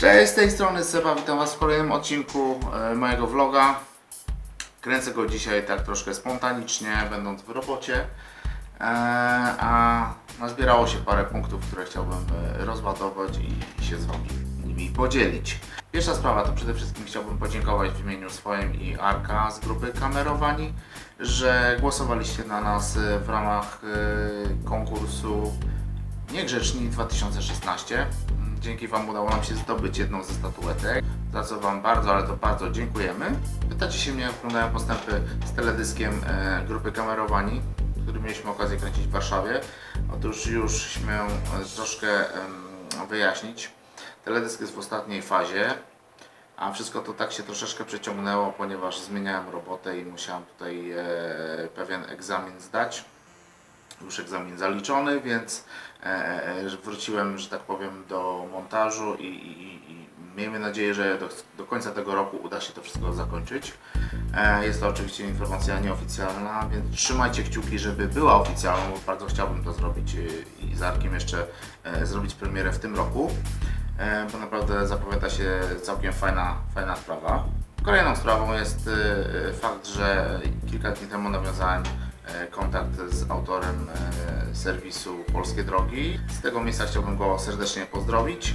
Cześć, z tej strony Seba, witam Was w kolejnym odcinku e, mojego vloga. Kręcę go dzisiaj tak troszkę spontanicznie, będąc w robocie. E, a nazbierało się parę punktów, które chciałbym e, rozładować i się z Wami nimi podzielić. Pierwsza sprawa to przede wszystkim chciałbym podziękować w imieniu swoim i Arka z grupy Kamerowani, że głosowaliście na nas w ramach konkursu Niegrzeczni 2016. Dzięki Wam udało nam się zdobyć jedną ze statuetek, za co Wam bardzo, ale to bardzo dziękujemy. Pytacie się mnie, jak wyglądają postępy z teledyskiem e, grupy Kamerowani, który mieliśmy okazję kręcić w Warszawie. Otóż już śmiem e, troszkę em, wyjaśnić. Teledysk jest w ostatniej fazie, a wszystko to tak się troszeczkę przeciągnęło, ponieważ zmieniałem robotę i musiałem tutaj e, pewien egzamin zdać już egzamin zaliczony, więc e, e, wróciłem, że tak powiem, do montażu i, i, i miejmy nadzieję, że do, do końca tego roku uda się to wszystko zakończyć. E, jest to oczywiście informacja nieoficjalna, więc trzymajcie kciuki, żeby była oficjalna, bo bardzo chciałbym to zrobić e, i z Arkiem jeszcze e, zrobić premierę w tym roku, e, bo naprawdę zapowiada się całkiem fajna, fajna sprawa. Kolejną sprawą jest e, fakt, że kilka dni temu nawiązałem e, kontakt z autorem e, serwisu Polskie Drogi. Z tego miejsca chciałbym go serdecznie pozdrowić.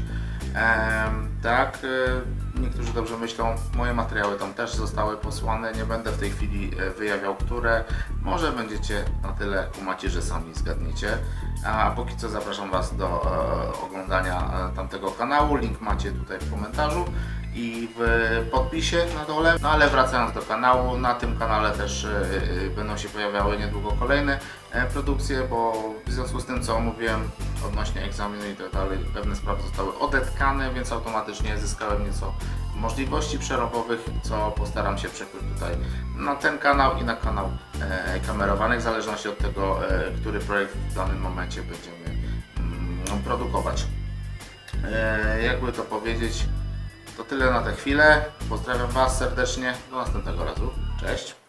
Tak, e, niektórzy dobrze myślą, moje materiały tam też zostały posłane. Nie będę w tej chwili wyjawiał, które. Może będziecie na tyle kumaci, że sami zgadniecie. A póki co zapraszam Was do e, oglądania e, tamtego kanału. Link macie tutaj w komentarzu i w podpisie na dole. No ale wracając do kanału, na tym kanale też e, będą się pojawiały niedługo kolejne produkcje, bo w związku z tym co omówiłem odnośnie egzaminu i tak dalej, pewne sprawy zostały odetkane, więc automatycznie zyskałem nieco możliwości przerobowych, co postaram się przekuć tutaj na ten kanał i na kanał e, kamerowany, w zależności od tego, e, który projekt w danym momencie będziemy mm, produkować. E, jakby to powiedzieć, to tyle na tę chwilę. Pozdrawiam Was serdecznie. Do następnego razu. Cześć.